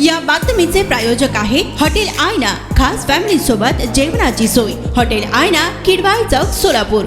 या बातमीचे प्रायोजक आहे हॉटेल आयना खास फॅमिली सोबत जेवणाची सोय. हॉटेल आयना किडवाई चौक सोलापूर.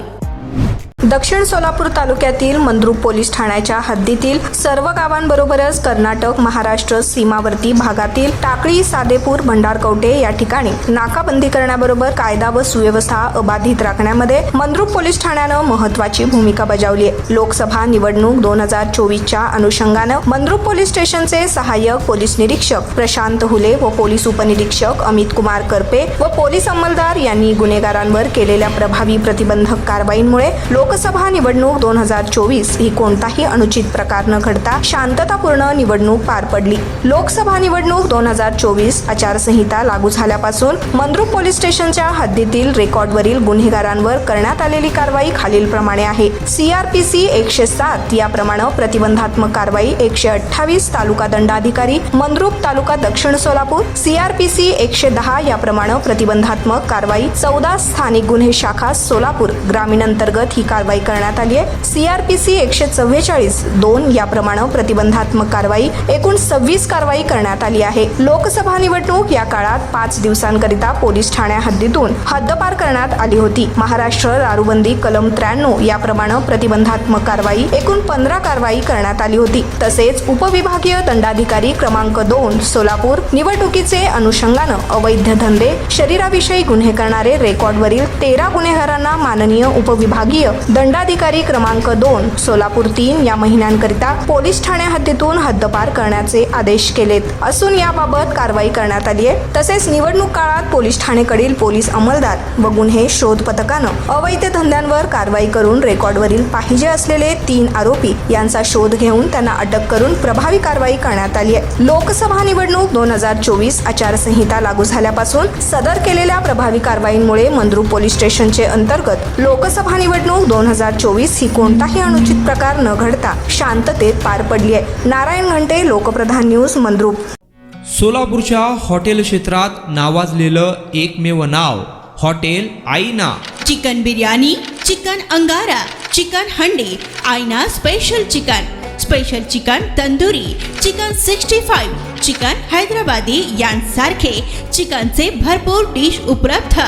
दक्षिण सोलापूर तालुक्यातील मंद्रुप पोलीस ठाण्याच्या हद्दीतील सर्व गावांबरोबरच कर्नाटक महाराष्ट्र सीमावर्ती भागातील टाकळी सादेपूर भंडारकवटे या ठिकाणी नाकाबंदी करण्याबरोबर कायदा व सुव्यवस्था अबाधित राखण्यामध्ये मंद्रुप पोलीस ठाण्यानं महत्वाची भूमिका बजावली आहे. लोकसभा निवडणूक दोन हजार चोवीसच्या अनुषंगानं मंद्रुप पोलीस स्टेशनचे सहाय्यक पोलीस निरीक्षक प्रशांत हुले व पोलीस उपनिरीक्षक अमित कुमार करपे व पोलीस अंमलदार यांनी गुन्हेगारांवर केलेल्या प्रभावी प्रतिबंधक कारवाईंमुळे लोकसभा निवडणूक दोन हजार चोवीस ही कोणताही अनुचित प्रकार न घडता शांततापूर्ण निवडणूक पार पडली. लोकसभा निवडणूक दोन हजार चोवीस आचारसंहिता लागू झाल्यापासून मंद्रुप पोलीस स्टेशनच्या हद्दीतील रेकॉर्डवरील गुन्हेगारांवर करण्यात आलेली कारवाई खालीलप्रमाणे आहे. सीआरपीसी एकशे सात याप्रमाणे प्रतिबंधात्मक कारवाई एकशे अठ्ठावीस तालुका दंडाधिकारी मंद्रुप तालुका दक्षिण सोलापूर सीआरपीसी एकशे दहा याप्रमाणे प्रतिबंधात्मक कारवाई चौदा स्थानिक गुन्हे शाखा सोलापूर ग्रामीण अंतर्गत ही कारवाई कारवाई करण्यात आली आहे. सीआरपीसी एकशे चव्वेचाळीस दोन याप्रमाणे प्रतिबंधात्मक कारवाई एकूण सव्वीस कारवाई करण्यात आली आहे. लोकसभा निवडणूक या काळात पाच दिवसांकरिता पोलीस ठाण्या हद्दीतून हद्दपार करण्यात आली होती. महाराष्ट्र दारूबंदी कलम त्र्याण्णव याप्रमाणे प्रतिबंधात्मक कारवाई एकूण पंधरा कारवाई करण्यात आली होती. तसेच उपविभागीय दंडाधिकारी क्रमांक दोन सोलापूर निवडणुकीचे अनुषंगानं अवैध धंदे शरीराविषयी गुन्हे करणारे रेकॉर्डवरील तेरा गुन्हेगारांना माननीय उपविभागीय दंडाधिकारी क्रमांक दोन सोलापूर तीन या महिन्यांकरिता पोलीस ठाण्या हद्दीतून हद्दपार करण्याचे आदेश केलेत. असून याबाबत कारवाई करण्यात आली आहे. तसेच निवडणूक काळात पोलीस ठाणेकडील पोलीस अंमलदार व गुन्हे शोध पथकानं अवैध धंद्यांवर कारवाई करून रेकॉर्डवरील पाहिजे असलेले तीन आरोपी यांचा शोध घेऊन त्यांना अटक करून प्रभावी कारवाई करण्यात आली आहे. लोकसभा निवडणूक दोन हजार चोवीस आचारसंहिता लागू झाल्यापासून सदर केलेल्या प्रभावी कारवाईंमुळे मंद्रुप पोलीस स्टेशनचे अंतर्गत लोकसभा निवडणूक दोन हजार चोवीस ही कोणताही अनुचित प्रकार न घडता शांततेत पार पडली आहे. नारायण घंटे लोकप्रधान न्यूज मंद्रुप. सोलापूरच्या हॉटेल क्षेत्रात नावाजलेलं एकमेव नाव hotel Aaina. Chicken biryani chicken angara chicken handi Aaina special chicken special chicken tandoori chicken sixty five chicken Hyderabadi यांसारखे चिकनचे भरपूर डिश उपलब्ध.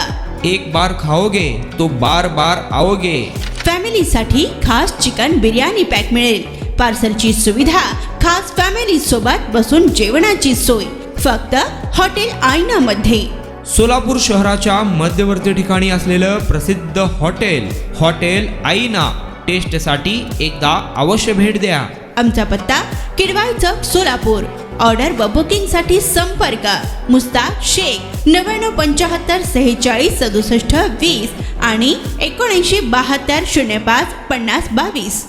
एक बार खाओगे तो बार बार आओगे. फॅमिलीसाठी खास चिकन बिर्याणी पॅक मिळेल. पार्सलची सुविधा खास फॅमिली सोबत बसून जेवणाची सोय. फक्त हॉटेल आयना मध्ये सोलापूर शहराच्या मध्यवर्ती ठिकाणी असलेलं प्रसिद्ध हॉटेल हॉटेल आईना. टेस्टसाठी एकदा अवश्य भेट द्या. आमचा पत्ता किडवाई चौक सोलापूर. ऑर्डर व बुकिंगसाठी संपर्क. मुस्ताक शेख नव्याण्णव पंचाहत्तर सेहेचाळीस सदुसष्ट वीस आणि एकोणऐंशी बहात्तर शून्य पाच पन्नास बावीस.